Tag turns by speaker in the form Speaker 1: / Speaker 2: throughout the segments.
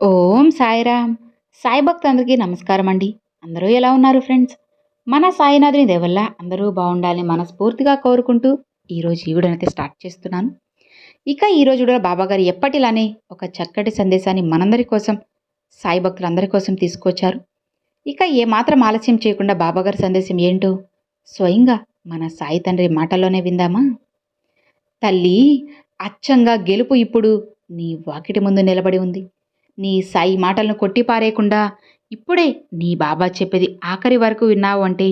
Speaker 1: ఓం సాయిరామ్. సాయి భక్తులందరికీ నమస్కారం అండి. అందరూ ఎలా ఉన్నారు ఫ్రెండ్స్? మన సాయినాథుని దేవల్ల అందరూ బాగుండాలని మనస్ఫూర్తిగా కోరుకుంటూ ఈరోజు ఈ వీడియోనైతే స్టార్ట్ చేస్తున్నాను. ఇక ఈరోజు కూడా బాబాగారు ఎప్పటిలానే ఒక చక్కటి సందేశాన్ని మనందరి కోసం సాయి భక్తులందరి కోసం తీసుకొచ్చారు. ఇక ఏమాత్రం ఆలస్యం చేయకుండా బాబాగారి సందేశం ఏంటో స్వయంగా మన సాయి తండ్రి మాటల్లోనే విందామా? తల్లి అచ్చంగా గెలుపు ఇప్పుడు నీ వాకిటి ముందు నిలబడి ఉంది. నీ సాయి మాటలను కొట్టిపారేయకుండా ఇప్పుడే నీ బాబా చెప్పేది ఆఖరి వరకు విన్నావు అంటే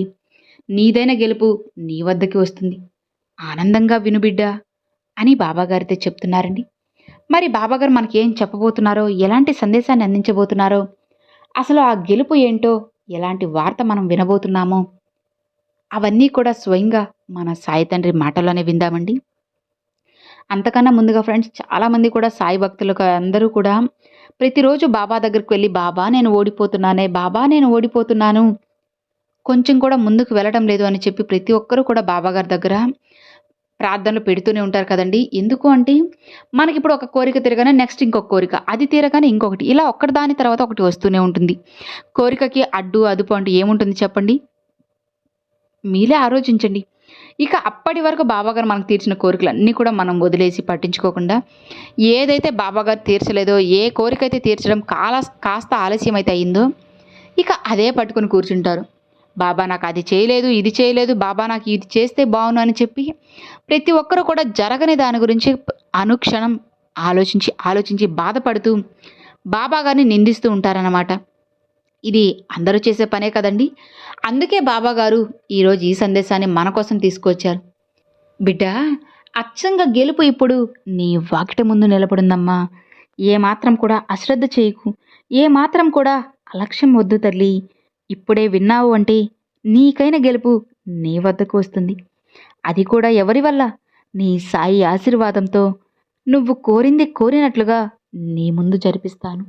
Speaker 1: నీదైన గెలుపు నీ వద్దకి వస్తుంది. ఆనందంగా వినుబిడ్డా అని బాబాగారితో చెప్తున్నారండి. మరి బాబాగారు మనకి ఏం చెప్పబోతున్నారో ఎలాంటి సందేశాన్ని అందించబోతున్నారో అసలు ఆ గెలుపు ఏంటో ఎలాంటి వార్త మనం వినబోతున్నామో అవన్నీ కూడా స్వయంగా మన సాయి తండ్రి మాటల్లోనే విందామండి. అంతకన్నా ముందుగా ఫ్రెండ్స్ చాలామంది కూడా సాయి భక్తులకు అందరూ కూడా ప్రతిరోజు బాబా దగ్గరికి వెళ్ళి బాబా నేను ఓడిపోతున్నానే బాబా నేను ఓడిపోతున్నాను. కొంచెం కూడా ముందుకు వెళ్ళడం లేదు అని చెప్పి ప్రతి ఒక్కరూ కూడా బాబా గారి దగ్గర ప్రార్థనలు పెడుతూనే ఉంటారు కదండి. ఎందుకు అంటే మనకి ఇప్పుడు ఒక కోరిక తిరగానే నెక్స్ట్ ఇంకొక కోరిక అది తీరగానే ఇంకొకటి ఇలా ఒక్కటి దాని తర్వాత ఒకటి వస్తూనే ఉంటుంది. కోరికకి అడ్డు అదుపు అంటూ ఏముంటుంది చెప్పండి? మీలే ఆలోచించండి. ఇక అప్పటి వరకు బాబాగారు మనకు తీర్చిన కోరికలు అన్నీ కూడా మనం వదిలేసి పట్టించుకోకుండా ఏదైతే బాబాగారు తీర్చలేదో ఏ కోరిక అయితే తీర్చడం కాల కాస్త ఆలస్యం అయితే అయిందో ఇక అదే పట్టుకొని కూర్చుంటారు. బాబా నాకు అది చేయలేదు ఇది చేయలేదు బాబా నాకు ఇది చేస్తే బాగును అని చెప్పి ప్రతి ఒక్కరూ కూడా జరగని దాని గురించి అనుక్షణం ఆలోచించి ఆలోచించి బాధపడుతూ బాబా గారిని నిందిస్తూ ఉంటారన్నమాట. ఇది అందరూ చేసే పనే కదండి. అందుకే బాబాగారు ఈరోజు ఈ సందేశాన్ని మన కోసం తీసుకొచ్చారు. బిడ్డ అచ్చంగా గెలుపు ఇప్పుడు నీ వాకిట ముందు నిలబడిందమ్మా. ఏమాత్రం కూడా అశ్రద్ధ చేయకు. ఏమాత్రం కూడా అలక్ష్యం వద్దు తల్లి. ఇప్పుడే విన్నావు అంటే నీకైన గెలుపు నీ వద్దకు వస్తుంది. అది కూడా ఎవరి వల్ల? నీ సాయి ఆశీర్వాదంతో. నువ్వు కోరింది కోరినట్లుగా నీ ముందు జరిపిస్తాను.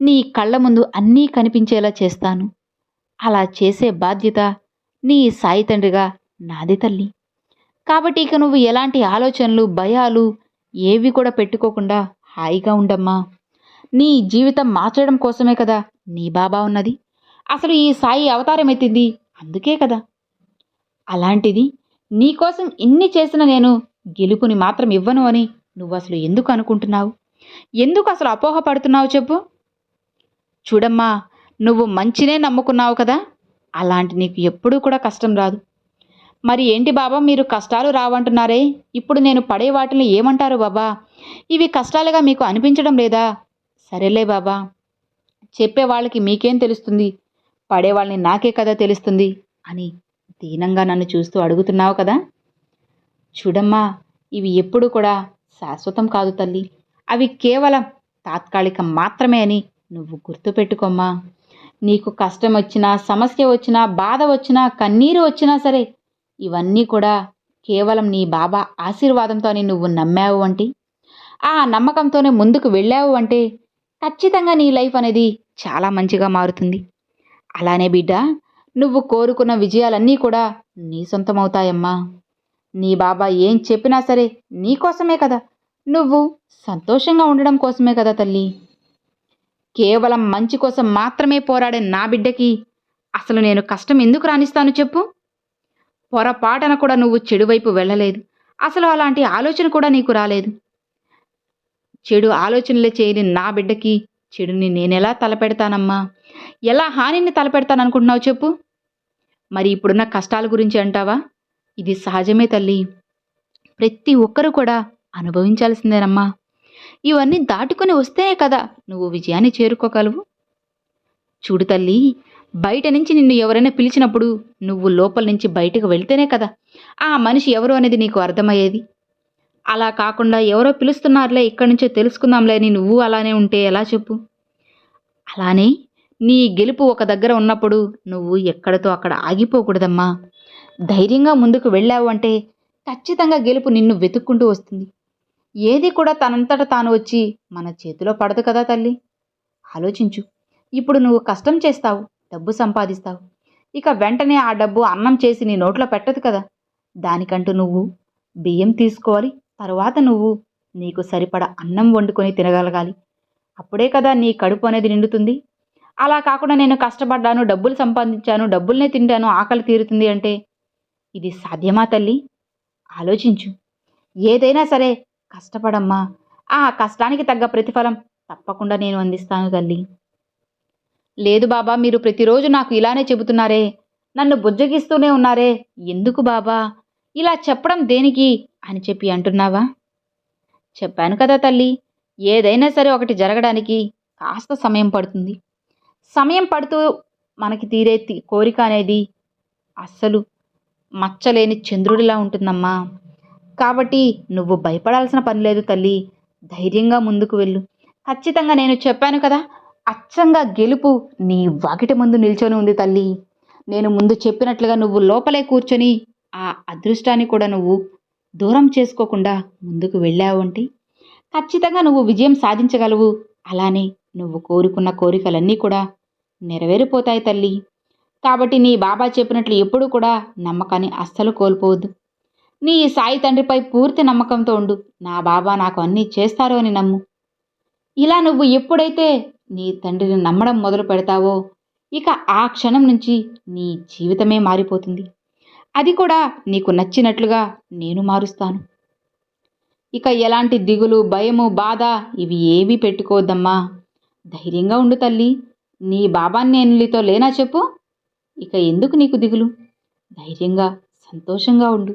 Speaker 1: నీ కళ్ళ ముందు అన్నీ కనిపించేలా చేస్తాను. అలా చేసే బాధ్యత నీ సాయి తండ్రిగా నాది తల్లి. కాబట్టి ఇక నువ్వు ఎలాంటి ఆలోచనలు భయాలు ఏవి కూడా పెట్టుకోకుండా హాయిగా ఉండమ్మా. నీ జీవితం మార్చడం కోసమే కదా నీ బాబా ఉన్నది. అసలు ఈ సాయి అవతారం ఎత్తింది అందుకే కదా. అలాంటిది నీకోసం ఇన్ని చేసిన నేను గెలుపుని మాత్రం ఇవ్వను అని నువ్వు అసలు ఎందుకు అనుకుంటున్నావు? ఎందుకు అసలు అపోహ పడుతున్నావు చెప్పు? చూడమ్మా నువ్వు మంచినే నమ్ముకున్నావు కదా? అలాంటి నీకు ఎప్పుడూ కూడా కష్టం రాదు. మరి ఏంటి బాబా మీరు కష్టాలు రావంటున్నారే? ఇప్పుడు నేను పడే వాటిని ఏమంటారు బాబా? ఇవి కష్టాలుగా మీకు అనిపించడం లేదా? సరేలే బాబా. చెప్పే వాళ్ళకి మీకేం తెలుస్తుంది? పడేవాళ్ళని నాకే కదా తెలుస్తుంది? అని దీనంగా నన్ను చూస్తూ అడుగుతున్నావు కదా? చూడమ్మా ఇవి ఎప్పుడు కూడా శాశ్వతం కాదు తల్లి. అవి కేవలం తాత్కాలికం మాత్రమే అని నువ్వు గుర్తుపెట్టుకోమ్మా. నీకు కష్టం వచ్చినా సమస్య వచ్చినా బాధ వచ్చినా కన్నీరు వచ్చినా సరే ఇవన్నీ కూడా కేవలం నీ బాబా ఆశీర్వాదంతో అని నువ్వు నమ్మావు అంటే. ఆ నమ్మకంతోనే ముందుకు వెళ్ళావు అంటే ఖచ్చితంగా నీ లైఫ్ అనేది చాలా మంచిగా మారుతుంది. అలానే బిడ్డ నువ్వు కోరుకున్న విజయాలన్నీ కూడా నీ సొంతమవుతాయమ్మా. నీ బాబా ఏం చెప్పినా సరే నీకోసమే కదా. నువ్వు సంతోషంగా ఉండడం కోసమే కదా తల్లి. కేవలం మంచి కోసం మాత్రమే పోరాడే నా బిడ్డకి అసలు నేను కష్టం ఎందుకు రాణిస్తాను చెప్పు? పొరపాటన కూడా నువ్వు చెడు వైపు వెళ్ళలేదు. అసలు అలాంటి ఆలోచన కూడా నీకు రాలేదు. చెడు ఆలోచనలే చేయని నా బిడ్డకి చెడుని నేనెలా తలపెడతానమ్మా? ఎలా హానిని తలపెడతాననుకుంటున్నావు చెప్పు? మరి ఇప్పుడున్న కష్టాల గురించి అంటావా? ఇది సహజమే తల్లి. ప్రతి ఒక్కరూ కూడా అనుభవించాల్సిందేనమ్మా. ఇవన్నీ దాటుకొని వస్తేనే కదా నువ్వు విజయాన్ని చేరుకోగలవు. చూడు తల్లి బయట నుంచి నిన్ను ఎవరైనా పిలిచినప్పుడు నువ్వు లోపల నుంచి బయటకు వెళ్తేనే కదా ఆ మనిషి ఎవరు అనేది నీకు అర్థమయ్యేది. అలా కాకుండా ఎవరో పిలుస్తున్నారులే ఇక్కడి నుంచో తెలుసుకుందాంలే అని నువ్వు అలానే ఉంటే ఎలా చెప్పు? అలానే నీ గెలుపు ఒక దగ్గర ఉన్నప్పుడు నువ్వు ఎక్కడితో అక్కడ ఆగిపోకూడదమ్మా. ధైర్యంగా ముందుకు వెళ్ళావు అంటే ఖచ్చితంగా గెలుపు నిన్ను వెతుక్కుంటూ వస్తుంది. ఏది కూడా తనంతట తాను వచ్చి మన చేతిలో పడదు కదా తల్లి. ఆలోచించు. ఇప్పుడు నువ్వు కష్టం చేస్తావు డబ్బు సంపాదిస్తావు. ఇక వెంటనే ఆ డబ్బు అన్నం చేసి నీ నోట్లో పెట్టదు కదా. దానికంటూ నువ్వు బియ్యం తీసుకోవాలి తరువాత నువ్వు నీకు సరిపడ అన్నం వండుకొని తినగలగాలి. అప్పుడే కదా నీ కడుపు అనేది నిండుతుంది. అలా కాకుండా నేను కష్టపడ్డాను డబ్బులు సంపాదించాను డబ్బుల్నే తింటాను ఆకలి తీరుతుంది అంటే ఇది సాధ్యమా తల్లి? ఆలోచించు. ఏదైనా సరే కష్టపడమ్మా. ఆ కష్టానికి తగ్గ ప్రతిఫలం తప్పకుండా నేను అందిస్తాను తల్లి. లేదు బాబా మీరు ప్రతిరోజు నాకు ఇలానే చెబుతున్నారే. నన్ను బుజ్జగిస్తూనే ఉన్నారే. ఎందుకు బాబా? ఇలా చెప్పడం దేనికి అని చెప్పి అంటున్నావా? చెప్పాను కదా తల్లి ఏదైనా సరే ఒకటి జరగడానికి కాస్త సమయం పడుతుంది. సమయం పడుతూ మనకి తీరే కోరిక అనేది అస్సలు మచ్చలేని చంద్రుడిలా ఉంటుందమ్మా. కాబట్టి నువ్వు భయపడాల్సిన పని లేదు తల్లి. ధైర్యంగా ముందుకు వెళ్ళు. ఖచ్చితంగా నేను చెప్పాను కదా అచ్చంగా గెలుపు నీ వాకిటి ముందు నిల్చొని ఉంది తల్లి. నేను ముందు చెప్పినట్లుగా నువ్వు లోపలే కూర్చొని ఆ అదృష్టాన్ని కూడా నువ్వు దూరం చేసుకోకుండా ముందుకు వెళ్ళావు అంటే? ఖచ్చితంగా నువ్వు విజయం సాధించగలవు. అలానే నువ్వు కోరుకున్న కోరికలన్నీ కూడా నెరవేరిపోతాయి తల్లి. కాబట్టి నీ బాబా చెప్పినట్లు ఎప్పుడూ కూడా నమ్మకాన్ని అస్సలు కోల్పోవద్దు. నీ సాయి తండ్రిపై పూర్తి నమ్మకంతో ఉండు. నా బాబా నాకు అన్నీ చేస్తారో అని నమ్ము. ఇలా నువ్వు ఎప్పుడైతే నీ తండ్రిని నమ్మడం మొదలు పెడతావో ఇక ఆ క్షణం నుంచి నీ జీవితమే మారిపోతుంది. అది కూడా నీకు నచ్చినట్లుగా నేను మారుస్తాను. ఇక ఎలాంటి దిగులు భయము బాధ ఇవి ఏవి పెట్టుకోవద్దమ్మా. ధైర్యంగా ఉండు తల్లి. నీ బాబాన్ని నేను నీతో లేనా చెప్పు. ఇక ఎందుకు నీకు దిగులు? ధైర్యంగా సంతోషంగా ఉండు.